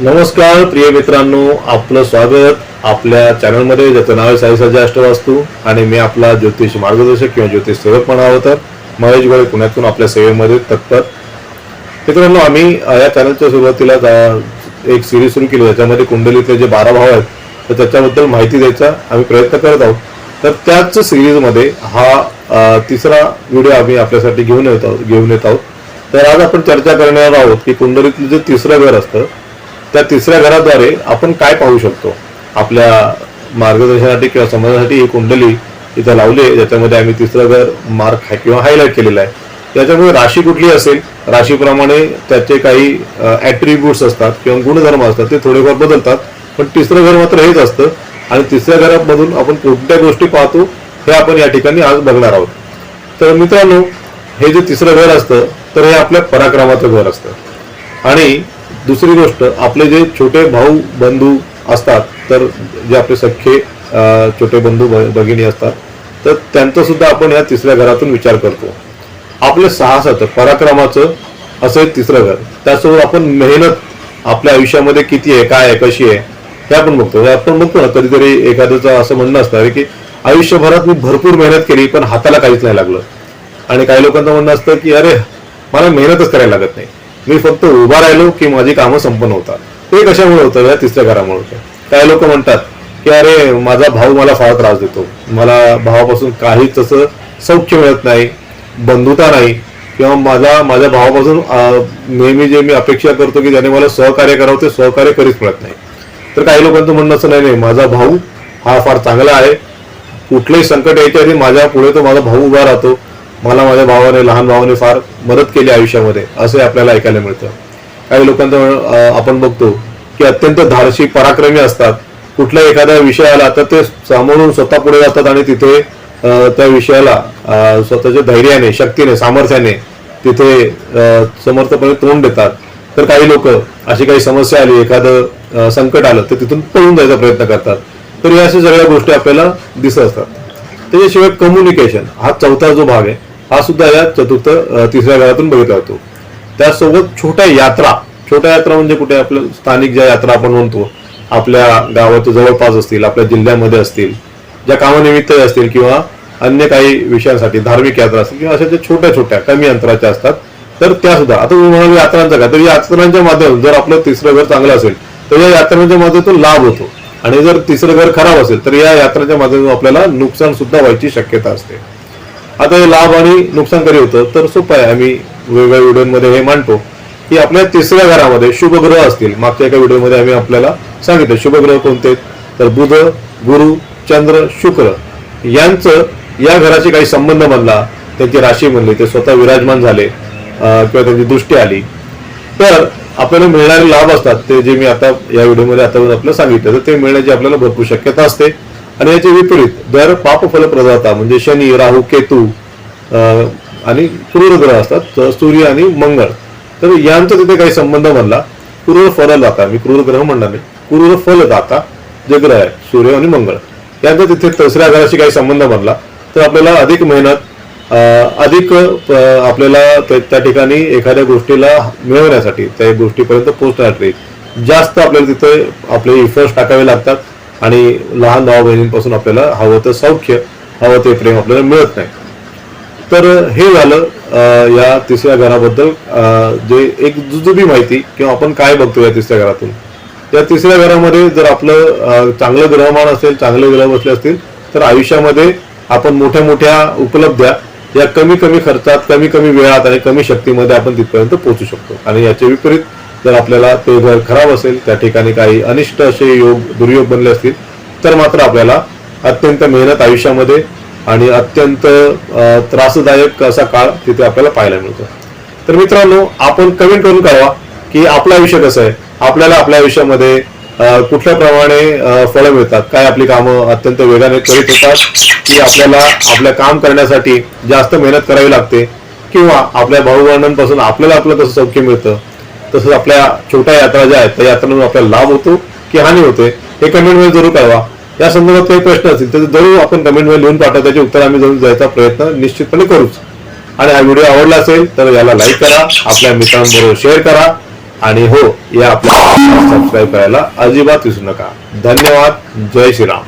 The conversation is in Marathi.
नमस्कार प्रिय मित्रांनो आपलं स्वागत आपल्या चॅनलमध्ये ज्याचं नाव आहे साई सज्जा अष्टवास्तू आणि मी आपला ज्योतिष मार्गदर्शक किंवा ज्योतिष सेवक म्हणावं तर महेश गोळे पुण्यातून आपल्या सेवेमध्ये तत्पर. मित्रांनो आम्ही या चॅनलच्या सुरुवातीला एक सिरीज सुरू केली त्याच्यामध्ये कुंडलीतले जे बारा भाव आहेत तर त्याच्याबद्दल माहिती द्यायचा आम्ही प्रयत्न करत आहोत. तर त्याच सिरीजमध्ये हा तिसरा व्हिडिओ आम्ही आपल्यासाठी घेऊन येत आहोत घेऊन येत आहोत. तर आज आपण चर्चा करणार आहोत की कुंडलीतलं जे तिसरं घर असतं त्या तिसऱ्या घराद्वारे आपण काय पाहू शकतो? आपल्या मार्गदर्शनासाठी किंवा समाजासाठी ही कुंडली इथं लावली आहे. ज्याच्यामध्ये आम्ही तिसरं घर मार्क किंवा हायलाईट केलेलं आहे. त्याच्यामुळे राशी कुठली असेल? राशीप्रमाणे त्याचे काही ॲट्रिब्यूट्स असतात किंवा गुणधर्म असतात ते थोडेफार बदलतात. पण तिसरं घर मात्र हेच असतं. आणि तिसऱ्या घरामधून आपण कोणत्या गोष्टी पाहतो हे आपण या ठिकाणी आज बघणार आहोत. तर मित्रांनो हे जे तिसरं घर असतं तर हे आपल्या पराक्रमाचं घर असतं. आणि दुसरी गोष्ट आपले जे छोटे भाऊ बंधू असतात तर जे आपले सख्खे छोटे बंधू भगिनी असतात तर त्यांचा सुद्धा आपण या तिसऱ्या घरातून विचार करतो. आपलं साहसाचं पराक्रमाचं असं एक तिसरं घर. त्यासोबत आपण मेहनत आपल्या आयुष्यामध्ये किती आहे काय आहे कशी आहे हे आपण बघतो. हे आपण बघतो ना कधीतरी एखाद्याचं असं म्हणणं असतं की आयुष्यभरात मी भरपूर मेहनत केली पण हाताला काहीच नाही लागलं. आणि काही लोकांचं म्हणणं असतं की अरे मला मेहनतच करायला लागत नाही. मी फक्त उभा राहिलो की माझी कामं संपन्न होतात. ते कशामुळे होतं? या तिसऱ्या घरामुळे होतं. काही लोक म्हणतात की अरे माझा भाऊ मला फार त्रास देतो. मला भावापासून काहीच तसं सौख्य मिळत नाही बंधुता नाही. किंवा माझा माझ्या भावापासून नेहमी जे मी अपेक्षा करतो की ज्याने मला सहकार्य करावं ते सहकार्य करीत मिळत नाही. तर काही लोकांचं म्हणणं असं नाही नाही माझा भाऊ हा फार चांगला आहे. कुठलंही संकट यायच्या आधी माझ्या पुढे तो माझा भाऊ उभा राहतो. मला माझ्या भावाने लहान भावाने फार मदत केली आयुष्यामध्ये असे आपल्याला ऐकायला मिळतं. काही लोकांचं आपण बघतो की अत्यंत धाडशी पराक्रमी असतात. कुठल्या एखाद्या विषयाला तर ते सामोरून स्वतः पुढे जातात आणि तिथे त्या विषयाला स्वतःच्या धैर्याने शक्तीने सामर्थ्याने तिथे समर्थपणे तोंड देतात. तर काही लोक अशी काही समस्या आली एखादं संकट आलं तर तिथून पळून जायचा प्रयत्न करतात. तर या अशा सगळ्या गोष्टी आपल्याला दिसत असतात. त्याच्याशिवाय कम्युनिकेशन हा चौथा जो भाग आहे हा सुद्धा या चतुर्थ तिसऱ्या घरातून बघितला जातो. त्यासोबत छोट्या यात्रा छोट्या यात्रा म्हणजे कुठे आपल्या स्थानिक ज्या यात्रा आपण म्हणतो आपल्या गावात जवळपास असतील आपल्या जिल्ह्यामध्ये असतील ज्या कामानिमित्त असतील किंवा अन्य काही विषयांसाठी धार्मिक यात्रा असतील किंवा अशा ज्या छोट्या छोट्या कमी अंतराच्या असतात तर त्या सुद्धा. आता तुम्ही म्हणाल यात्रांचा काय? तर यात्रांच्या माध्यमातून जर आपलं तिसरं घर चांगलं असेल तर या यात्रांच्या माध्यमातून लाभ होतो. आणि जर तिसरं घर खराब असेल तर या यात्रांच्या माध्यमातून आपल्याला नुकसान सुद्धा व्हायची शक्यता असते. आता हे लाभ आणि नुकसान कधी होतं? तर सोपं आहे. आम्ही वेगवेगळ्या व्हिडिओमध्ये हे मांडतो की आपल्या तिसऱ्या घरामध्ये शुभग्रह असतील. मागच्या एका व्हिडिओमध्ये आम्ही आपल्याला सांगितलं शुभग्रह कोणते? तर बुध गुरु चंद्र शुक्र. यांचं या घराशी काही संबंध बनला. त्यांची राशी बनली. ते स्वतः विराजमान झाले किंवा त्यांची दृष्टी आली. तर आपल्याला मिळणारे लाभ असतात. ते जे मी आता या व्हिडिओमध्ये आता आपल्याला सांगितलं तर ते मिळण्याची आपल्याला भरपूर शक्यता असते. आणि याचे विपरीत दर पापफलप्रदाता म्हणजे शनी राहू केतू आणि क्रूरग्रह असतात तर सूर्य आणि मंगळ. तर यांचा तिथे काही संबंध म्हणला क्रूर फलदाता मी क्रूर ग्रह म्हणणार नाही क्रूर फलदाता जे ग्रह आहे सूर्य आणि मंगळ. यांचा तिथे तिसऱ्या घराशी काही संबंध बनला तर आपल्याला अधिक मेहनत अधिक आपल्याला त्या ठिकाणी एखाद्या गोष्टीला मिळवण्यासाठी त्या गोष्टीपर्यंत पोहोचण्यासाठी जास्त आपल्याला तिथे आपले इफर्ट्स टाकावे लागतात आणि लहान भाऊ बहिणींपासून आपल्याला हवं तर सौख्य हवं ते प्रेम आपल्याला मिळत नाही. तर हे झालं या तिसऱ्या घराबद्दल जे एक जुजुबी माहिती किंवा आपण काय बघतो या तिसऱ्या घरातून? या तिसऱ्या घरामध्ये जर आपलं चांगलं ग्रहमान असेल चांगले ग्रह बसले असतील तर आयुष्यामध्ये आपण मोठ्या मोठ्या उपलब्ध्या या कमी कमी खर्चात कमी कमी वेळात आणि कमी शक्तीमध्ये आपण तिथपर्यंत पोहोचू शकतो. आणि याचे विपरीत जर आपल्याला ते घर खराब असेल त्या ठिकाणी काही अनिष्ट असे योग दुर्योग बनले असतील तर मात्र आपल्याला अत्यंत मेहनत आयुष्यामध्ये आणि अत्यंत त्रासदायक असा काळ तिथे आपल्याला पाहायला मिळतो. तर मित्रांनो आपण कमेंट करून कळवा की आपलं आयुष्य कसं आहे? आपल्याला आपल्या आयुष्यामध्ये कुठल्या प्रमाणे फळं मिळतात? काय आपली कामं अत्यंत वेगाने करीत होतात? की आपल्याला आपलं काम करण्यासाठी जास्त मेहनत करावी लागते? किंवा आपल्या भाऊबंधांपासून आपल्याला आपलं कसं सौख्य मिळतं? तसंच आपल्या छोट्या यात्रा ज्या आहेत त्या यात्रांना आपल्याला लाभ होतो की हानी होते हे कमेंटमध्ये जरूर कळवा. या संदर्भात काही प्रश्न असतील तर जरूर आपण कमेंटमध्ये लिहून पाठवा त्याचे उत्तर आम्ही जरूर द्यायचा प्रयत्न निश्चितपणे करूच. आणि हा व्हिडिओ आवडला असेल तर याला लाईक करा आपल्या मित्रांबरोबर शेअर करा आणि हो या आपल्या सबस्क्राईब करायला अजिबात विसरू नका. धन्यवाद जय श्रीराम.